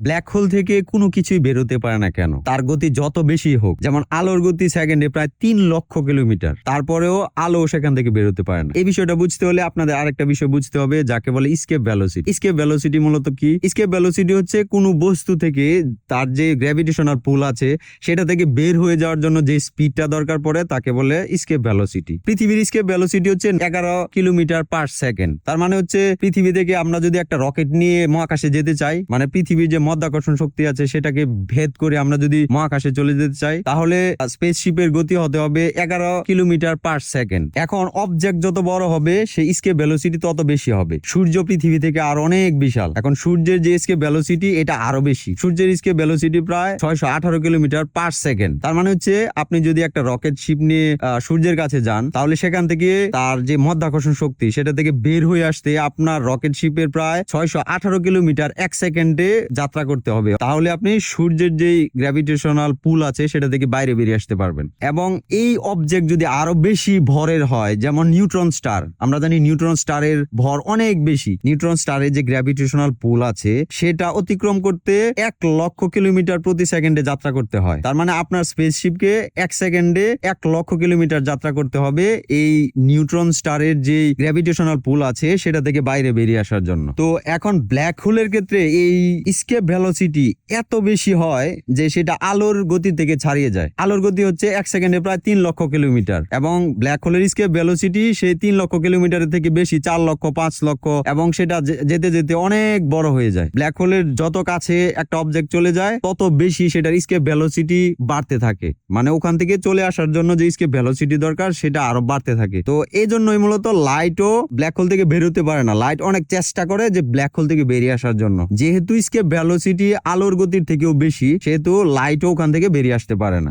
Black hole থেকে কোনো কিছুই বেরোতে পারে না কেন? তার গতি যত বেশি হোক, যেমন আলোর গতি সেকেন্ডে প্রায় তিন লক্ষ কিলোমিটার, তারপরেও আলো সেখান থেকে বেরোতে পারে না। এই বিষয়টা বুঝতে হলে আপনাদের আরেকটা বিষয় বুঝতে হবে, যাকে বলে স্কেপ ভ্যালোসিটি স্কেপ ভ্যালোসিটি মূলত কি? স্কেপ ভ্যালোসিটি হচ্ছে কোনো বস্তু থেকে তার যে গ্র্যাভিটেশনাল পুল আছে, সেটা থেকে বের হয়ে যাওয়ার জন্য যে স্পিডটা দরকার পড়ে, তাকে বলে স্কেপ ভ্যালোসিটি পৃথিবীর স্কেপ ভ্যালোসিটি হচ্ছে এগারো কিলোমিটার পার সেকেন্ড তার মানে হচ্ছে পৃথিবী থেকে আমরা যদি একটা রকেট নিয়ে মহাকাশে যেতে চাই মানে পৃথিবীর যে মধ্যাকর্ষণ শক্তি আছে, সেটাকে ভেদ করে আমরা যদি মহাকাশে চলে যেতে চাই, তাহলে স্পেসশিপের গতি হতে হবে এগারো কিলোমিটার পার সেকেন্ড এখন অবজেক্ট যত বড় হবে সেই স্কেপ ভ্যালোসিটি তত বেশি হবে। সূর্য পৃথিবী থেকে আর অনেক বিশাল। এখন সূর্যের যে স্কেপ ভ্যালোসিটি এটা আরও বেশি। সূর্যের স্কেপ ভ্যালোসিটি প্রায় ছয়শো আঠারো কিলোমিটার পার সেকেন্ড তার মানে হচ্ছে, আপনি যদি একটা রকেট শিপ নিয়ে সূর্যের কাছে যান, তাহলে সেখান থেকে তার যে মধ্যাকর্ষণ শক্তি, সেটা থেকে বের হয়ে আসতে আপনার রকেট শিপের প্রায় ছয়শো আঠারো কিলোমিটার এক সেকেন্ডে যাত্রা করতে হবে। তাহলে আপনি সূর্যের যে গ্র্যাভিটেশনাল পুল আছে, সেটা থেকে বাইরে বেরিয়ে আসতে পারবেন। এবং এই অবজেক্ট যদি আরও বেশি ভরের হয়, যেমন নিউট্রন স্টার আমরা জানি নিউট্রন স্টারের ভর অনেক বেশি। নিউট্রন স্টারের যে গ্র্যাভিটেশনাল পুল আছে, সেটা অতিক্রম করতে এক লক্ষ কিলোমিটার প্রতি সেকেন্ডে যাত্রা করতে হয়। তার মানে আপনার স্পেসশিপকে এক সেকেন্ডে এক লক্ষ কিলোমিটার যাত্রা করতে হবে এই নিউট্রন স্টারের যে গ্র্যাভিটেশনাল পুল আছে, সেটা থেকে বাইরে বেরিয়ে আসার জন্য। তো এখন ব্ল্যাক হোলের ক্ষেত্রে এই স্কেপ ভ্যালোসিটি এত বেশি হয় যে সেটা আলোর গতি থেকে ছাড়িয়ে যায়। আলোর গতি হচ্ছে এক সেকেন্ডে প্রায় তিন লক্ষ কিলোমিটার এবং ব্ল্যাক হোলের স্কেপ ভ্যালোসিটি সেই তিন লক্ষ কিলোমিটারের থেকে বেশি, চার লক্ষ, পাঁচ লক্ষ এবং সেটা যেতে যেতে অনেক বড় হয়ে যায়। ব্ল্যাক হোলের যত কাছে একটা অবজেক্ট চলে যায়, তত বেশি সেটার স্কেপ ভ্যালোসিটি বাড়তে থাকে। মানে ওখান থেকে চলে আসার জন্য যে স্কেপ ভ্যালোসিটি দরকার, সেটা আরও বাড়তে থাকে। তো এই জন্যই মূলত লাইটও ব্ল্যাক হোল থেকে বেরোতে পারে না। লাইট অনেক চেষ্টা করে যে ব্ল্যাক হোল থেকে বেরিয়ে আসার জন্য। যেহেতু স্কেপ ভ্যালোসিটি আলোর গতির থেকেও বেশি সেহেতু লাইটও ওখান থেকে বেরিয়ে আসতে পারে না।